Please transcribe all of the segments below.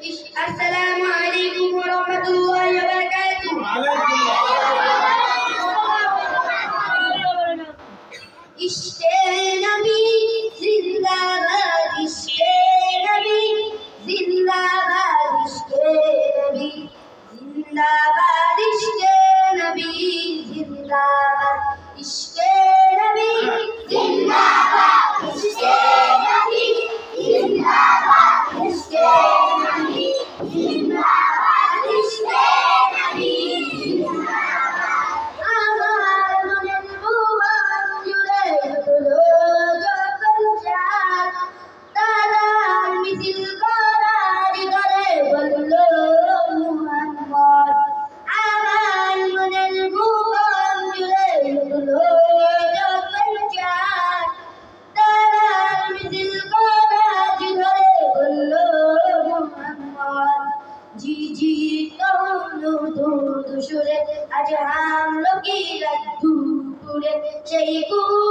السلام عليكم ورحمة الله وبركاته İşte Nabi zindabad, işte Nabi zindabad, işte Nabi zindabad, işte Nabi zindabad, işte ঝিঝির তরুণ তরু সুরে আজ হামলো কি রাত দুপুরে সেই কুল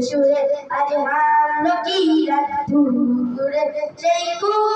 সুরে আজ মানকিরা ধুরে সেই কুল